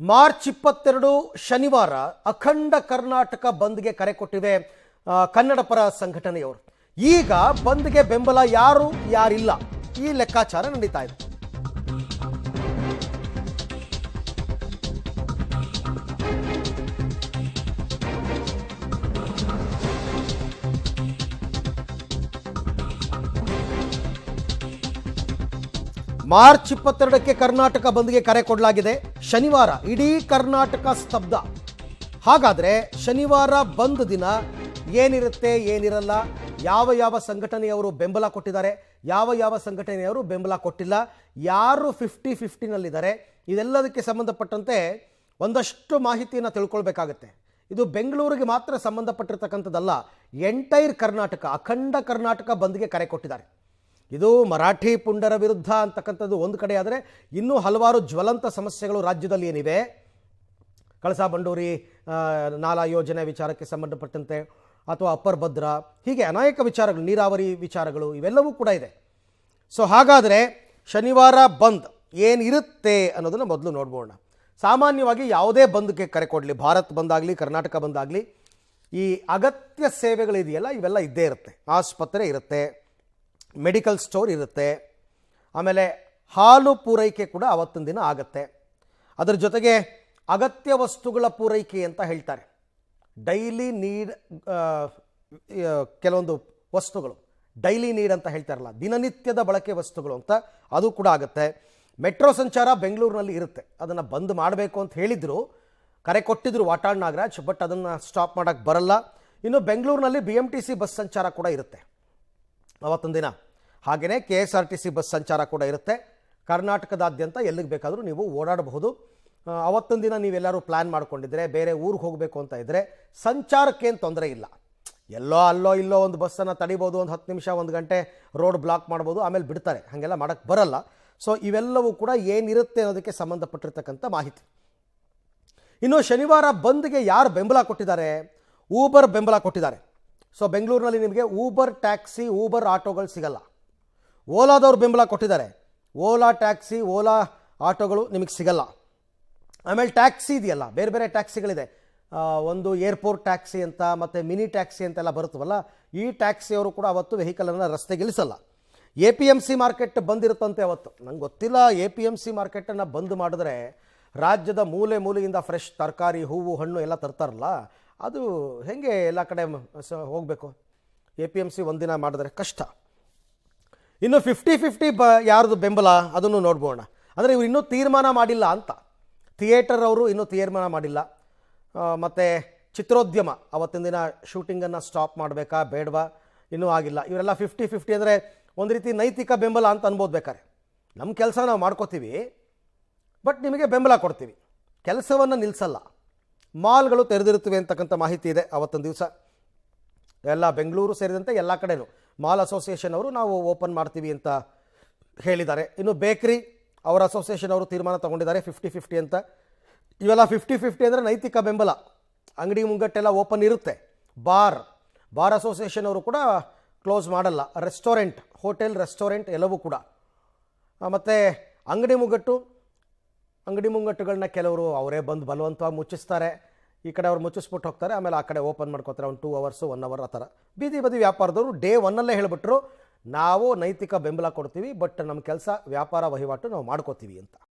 March ಇಪ್ಪತ್ತೆರಡು ಶನಿವಾರ ಅಖಂಡ ಕರ್ನಾಟಕ ಬಂದ್ಗೆ ಕರೆ ಕೊಟ್ಟಿವೆ ಕನ್ನಡ ಪರ ಸಂಘಟನೆಯವರು. ಈಗ ಬಂದ್ಗೆ ಬೆಂಬಲ ಯಾರು? ಯಾರಿಲ್ಲ. ಈ ಲೆಕ್ಕಾಚಾರ ನಡೀತಾ ಇದೆ. ಮಾರ್ಚ್ ಇಪ್ಪತ್ತೆರಡಕ್ಕೆ ಕರ್ನಾಟಕ ಬಂದ್ಗೆ ಕರೆ ಕೊಡಲಾಗಿದೆ. ಶನಿವಾರ ಇಡೀ ಕರ್ನಾಟಕ ಸ್ತಬ್ಧ. ಹಾಗಾದರೆ ಶನಿವಾರ ಬಂದ್ ದಿನ ಏನಿರುತ್ತೆ, ಏನಿರಲ್ಲ? ಯಾವ ಯಾವ ಸಂಘಟನೆಯವರು ಬೆಂಬಲ ಕೊಟ್ಟಿದ್ದಾರೆ? ಯಾವ ಯಾವ ಸಂಘಟನೆಯವರು ಬೆಂಬಲ ಕೊಟ್ಟಿಲ್ಲ? ಯಾರು ಫಿಫ್ಟಿ ಫಿಫ್ಟಿನಲ್ಲಿದ್ದಾರೆ? ಇದೆಲ್ಲದಕ್ಕೆ ಸಂಬಂಧಪಟ್ಟಂತೆ ಒಂದಷ್ಟು ಮಾಹಿತಿಯನ್ನು ತಿಳ್ಕೊಳ್ಬೇಕಾಗತ್ತೆ. ಇದು ಬೆಂಗಳೂರಿಗೆ ಮಾತ್ರ ಸಂಬಂಧಪಟ್ಟಿರ್ತಕ್ಕಂಥದ್ದಲ್ಲ, ಎಂಟೈರ್ ಕರ್ನಾಟಕ, ಅಖಂಡ ಕರ್ನಾಟಕ ಬಂದ್ಗೆ ಕರೆ ಕೊಟ್ಟಿದ್ದಾರೆ. ಇದು ಮರಾಠಿ ಪುಂಡರ ವಿರುದ್ಧ ಅಂತಕ್ಕಂಥದ್ದು ಒಂದು ಕಡೆ ಆದರೆ ಇನ್ನೂ ಹಲವಾರು ಜ್ವಲಂತ ಸಮಸ್ಯೆಗಳು ರಾಜ್ಯದಲ್ಲಿ ಏನಿವೆ? ಕಳಸಾ ಬಂಡೂರಿ ನಾಲಾ ಯೋಜನೆ ವಿಚಾರಕ್ಕೆ ಸಂಬಂಧಪಟ್ಟಂತೆ ಅಥವಾ ಅಪ್ಪರ್ ಭದ್ರ, ಹೀಗೆ ಅನೇಕ ವಿಚಾರಗಳು, ನೀರಾವರಿ ವಿಚಾರಗಳು ಇವೆಲ್ಲವೂ ಕೂಡ ಇದೆ. ಸೊ ಹಾಗಾದರೆ ಶನಿವಾರ ಬಂದ್ ಏನಿರುತ್ತೆ ಅನ್ನೋದನ್ನು ಮೊದಲು ನೋಡ್ಬೋಣ. ಸಾಮಾನ್ಯವಾಗಿ ಯಾವುದೇ ಬಂದ್ಗೆ ಕರೆ ಕೊಡಲಿ. ಭಾರತ್ ಬಂದಾಗಲಿ, ಕರ್ನಾಟಕ ಬಂದಾಗಲಿ, ಈ ಅಗತ್ಯ ಸೇವೆಗಳಿದೆಯಲ್ಲ, ಇವೆಲ್ಲ ಇದ್ದೇ ಇರುತ್ತೆ. ಆಸ್ಪತ್ರೆ ಇರುತ್ತೆ. ಮೆಡಿಕಲ್ ಸ್ಟೋರ್ ಇರುತ್ತೆ. ಆಮೇಲೆ ಹಾಲು ಪೂರೈಕೆ ಕೂಡ ಅವತ್ತಿನ ದಿನ ಆಗತ್ತೆ. ಅದರ ಜೊತೆಗೆ ಅಗತ್ಯ ವಸ್ತುಗಳ ಪೂರೈಕೆ ಅಂತ ಹೇಳ್ತಾರೆ. ಡೈಲಿ ನೀಡ್ ಕೆಲವೊಂದು ವಸ್ತುಗಳು. ಡೈಲಿ ನೀಡ್ ಅಂತ ಹೇಳ್ತಾರಲ್ಲ, ದಿನನಿತ್ಯದ ಬಳಕೆ ವಸ್ತುಗಳು ಅಂತ ಅದು ಕೂಡ ಆಗುತ್ತೆ. ಮೆಟ್ರೋ ಸಂಚಾರ ಬೆಂಗಳೂರಿನಲ್ಲಿ ಇರುತ್ತೆ. ಅದನ್ನು ಬಂದ್ ಮಾಡಬೇಕು ಅಂತ ಹೇಳಿದ್ರು. ಕರೆ ಕೊಟ್ಟಿದ್ರು ವಾಟಾಳ್ ನಾಗರಾಜ್, ಬಟ್ ಅದನ್ನು ಸ್ಟಾಪ್ ಮಾಡೋಕ್ಕೆ ಬರಲ್ಲ. ಇನ್ನು ಬೆಂಗಳೂರಿನಲ್ಲಿ B M T C bus ಸಂಚಾರ ಕೂಡ ಇರುತ್ತೆ ಅವತ್ತೊಂದು ದಿನ. ಹಾಗೆಯೇ K S R T C bus ಸಂಚಾರ ಕೂಡ ಇರುತ್ತೆ. ಕರ್ನಾಟಕದಾದ್ಯಂತ ಎಲ್ಲಿಗೆ ಬೇಕಾದರೂ ನೀವು ಓಡಾಡಬಹುದು. ಅವತ್ತೊಂದು ದಿನ ನೀವೆಲ್ಲರೂ ಪ್ಲ್ಯಾನ್ ಮಾಡ್ಕೊಂಡಿದ್ರೆ, ಬೇರೆ ಊರಿಗೆ ಹೋಗಬೇಕು ಅಂತ ಇದ್ದರೆ ಸಂಚಾರಕ್ಕೇನು ತೊಂದರೆ ಇಲ್ಲ. ಎಲ್ಲೋ ಅಲ್ಲೋ ಇಲ್ಲೋ ಒಂದು ಬಸ್ಸನ್ನು ತಡಿಬೋದು, ಒಂದು ಹತ್ತು ನಿಮಿಷ, ಒಂದು ಗಂಟೆ ರೋಡ್ ಬ್ಲಾಕ್ ಮಾಡ್ಬೋದು, ಆಮೇಲೆ ಬಿಡ್ತಾರೆ. ಹಾಗೆಲ್ಲ ಮಾಡೋಕ್ಕೆ ಬರಲ್ಲ. ಸೊ ಇವೆಲ್ಲವೂ ಕೂಡ ಏನಿರುತ್ತೆ ಅನ್ನೋದಕ್ಕೆ ಸಂಬಂಧಪಟ್ಟಿರ್ತಕ್ಕಂಥ ಮಾಹಿತಿ. ಇನ್ನು ಶನಿವಾರ ಬಂದ್ಗೆ ಯಾರು ಬೆಂಬಲ ಕೊಟ್ಟಿದ್ದಾರೆ? ಊಬರ್ ಬೆಂಬಲ ಕೊಟ್ಟಿದ್ದಾರೆ. ಸೊ ಬೆಂಗಳೂರಿನಲ್ಲಿ ನಿಮಗೆ ಊಬರ್ ಟ್ಯಾಕ್ಸಿ ಊಬರ್ ಆಟೋಗಳು ಸಿಗಲ್ಲ. ಓಲಾದವ್ರು ಬೆಂಬಲ ಕೊಟ್ಟಿದ್ದಾರೆ. ಓಲಾ ಟ್ಯಾಕ್ಸಿ, ಓಲಾ ಆಟೋಗಳು ನಿಮಗೆ ಸಿಗಲ್ಲ. ಆಮೇಲೆ ಟ್ಯಾಕ್ಸಿ ಇದೆಯಲ್ಲ, ಬೇರೆ ಬೇರೆ ಟ್ಯಾಕ್ಸಿಗಳಿದೆ. ಒಂದು ಏರ್ಪೋರ್ಟ್ ಟ್ಯಾಕ್ಸಿ ಅಂತ, ಮತ್ತು ಮಿನಿ ಟ್ಯಾಕ್ಸಿ ಅಂತೆಲ್ಲ ಬರುತ್ತವಲ್ಲ, ಈ ಟ್ಯಾಕ್ಸಿಯವರು ಕೂಡ ಅವತ್ತು ವೆಹಿಕಲನ್ನು ರಸ್ತೆಗೆ ಇಳಿಸಲ್ಲ A P M C market ಬಂದಿರುತ್ತಂತೆ ಅವತ್ತು. ನಂಗೆ ಗೊತ್ತಿಲ್ಲ, ಎ ಪಿ ಎಂ ಸಿ ಮಾರ್ಕೆಟನ್ನು ಬಂದ್ ಮಾಡಿದ್ರೆ ರಾಜ್ಯದ ಮೂಲೆ ಮೂಲೆಯಿಂದ ಫ್ರೆಶ್ ತರಕಾರಿ, ಹೂವು, ಹಣ್ಣು ಎಲ್ಲ ತರ್ತಾರಲ್ಲ, ಅದು ಹೇಗೆ ಎಲ್ಲ ಕಡೆ ಹೋಗಬೇಕು? ಎ ಪಿ ಎಂ ಸಿ ಒಂದಿನ ಮಾಡಿದ್ರೆ ಕಷ್ಟ. ಇನ್ನು ಫಿಫ್ಟಿ ಫಿಫ್ಟಿ ಬ ಯಾರ್ದು ಬೆಂಬಲ, ಅದನ್ನು ನೋಡ್ಬೋಣ. ಅಂದರೆ ಇವರು ಇನ್ನೂ ತೀರ್ಮಾನ ಮಾಡಿಲ್ಲ ಅಂತ. ಥಿಯೇಟರ್ ಅವರು ಇನ್ನೂ ತೀರ್ಮಾನ ಮಾಡಿಲ್ಲ. ಮತ್ತು ಚಿತ್ರೋದ್ಯಮ, ಅವತ್ತಿನ ದಿನ ಶೂಟಿಂಗನ್ನು ಸ್ಟಾಪ್ ಮಾಡಬೇಕಾ, ಬೇಡವಾ? ಇನ್ನೂ ಆಗಿಲ್ಲ. ಇವರೆಲ್ಲ ಫಿಫ್ಟಿ ಫಿಫ್ಟಿ ಅಂದರೆ ಒಂದು ರೀತಿ ನೈತಿಕ ಬೆಂಬಲ ಅಂತ ಅನ್ಬೋದು ಬೇಕಾರೆ ನಮ್ಮ ಕೆಲಸ ನಾವು ಮಾಡ್ಕೋತೀವಿ, ಬಟ್ ನಿಮಗೆ ಬೆಂಬಲ ಕೊಡ್ತೀವಿ. ಕೆಲಸವನ್ನು ನಿಲ್ಲಿಸಲ್ಲ ಮಾಲ್ಗಳು ತೆರೆದಿರುತ್ತವೆ ಅಂತಕ್ಕಂಥ ಮಾಹಿತಿ ಇದೆ ಅವತ್ತೊಂದು ದಿವಸ. ಎಲ್ಲ ಬೆಂಗಳೂರು ಸೇರಿದಂತೆ ಎಲ್ಲ ಕಡೆನೂ. ಮಾಲ್ ಅಸೋಸಿಯೇಷನ್ ಅವರು ನಾವು ಓಪನ್ ಮಾಡ್ತೀವಿ ಅಂತ ಹೇಳಿದ್ದಾರೆ. ಇನ್ನು ಬೇಕ್ರಿ ಅವರ ಅಸೋಸಿಯೇಷನ್ ಅವರು ತೀರ್ಮಾನ ತಗೊಂಡಿದ್ದಾರೆ ಫಿಫ್ಟಿ ಫಿಫ್ಟಿ ಅಂತ. ಇವೆಲ್ಲ ಫಿಫ್ಟಿ ಫಿಫ್ಟಿ ಅಂದರೆ ನೈತಿಕ ಬೆಂಬಲ. ಅಂಗಡಿ ಮುಂಗಟ್ಟೆಲ್ಲ ಓಪನ್ ಇರುತ್ತೆ. ಬಾರ್ ಬಾರ್ ಅಸೋಸಿಯೇಷನ್ ಅವರು ಕೂಡ ಕ್ಲೋಸ್ ಮಾಡಲ್ಲ. ರೆಸ್ಟೋರೆಂಟ್, ಹೋಟೆಲ್, ರೆಸ್ಟೋರೆಂಟ್ ಎಲ್ಲವೂ ಕೂಡ. ಮತ್ತು ಅಂಗಡಿ ಮುಂಗಟ್ಟು, ಅಂಗಡಿ ಮುಂಗಟ್ಟುಗಳನ್ನ ಕೆಲವರು ಅವರೇ ಬಂದು ಬಲವಂತವಾಗಿ ಮುಚ್ಚಿಸ್ತಾರೆ. ಈ ಕಡೆ ಅವ್ರು ಮುಚ್ಚಿಸ್ಬಿಟ್ಟು ಹೋಗ್ತಾರೆ, ಆಮೇಲೆ ಆ ಕಡೆ ಓಪನ್ ಮಾಡ್ಕೋತಾರೆ, ಒಂದು ಟೂ ಅವರ್ಸು ಒನ್ ಅವರ್ ಆ ಥರ. ಬೀದಿ ಬದಿ ವ್ಯಾಪಾರದವರು ಡೇ ಒನ್ನಲ್ಲೇ ಹೇಳಿಬಿಟ್ರು, ನಾವು ನೈತಿಕ ಬೆಂಬಲ ಕೊಡ್ತೀವಿ ಬಟ್ ನಮ್ಮ ಕೆಲಸ ವ್ಯಾಪಾರ ವಹಿವಾಟು ನಾವು ಮಾಡ್ಕೋತೀವಿ ಅಂತ.